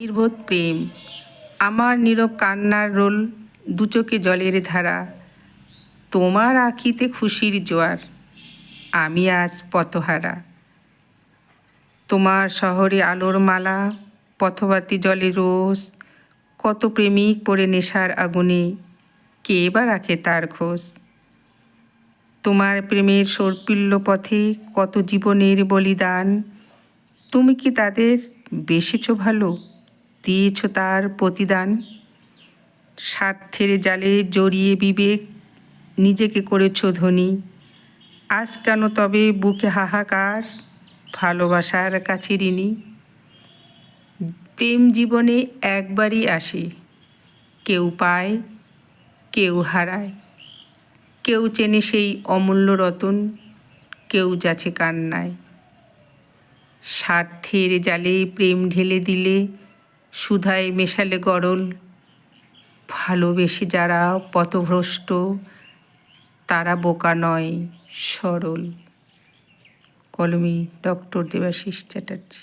নির্বোধ প্রেম। আমার নীরব কান্নার রোল দুচোখে জলের ধারা। তোমার আঁখিতে খুশির জোয়ার, আমি আজ পথহারা। তোমার শহরে আলোর মালা, পথবাতি জলে রোজ। কত প্রেমিক পড়ে নেশার আগুনে, কে বা রাখে তার খোঁজ? তোমার প্রেমের সর্পিল্য পথে কত জীবনের বলিদান। তুমি কি তাদের বেসেছ ভালো? দিয়েছ তার প্রতিদান। স্বার্থের জালে জড়িয়ে বিবেক নিজেকে করেছ ধনী। আজ কেন তবে বুকে হাহাকার, ভালোবাসার কাছে ঋণী? প্রেম জীবনে একবারই আসে, কেউ পায়, কেউ হারায়। কেউ চেনে সেই অমূল্য রতন, কেউ যাচ্ছে কান্নায়। স্বার্থের জালে প্রেম ঢেলে দিলে সুধায় মেশালে গরল। ভালোবেসে যারা পথভ্রষ্ট তারা বোকা নয় সরল। কলমি ডক্টর দেবাশিস চ্যাটার্জি।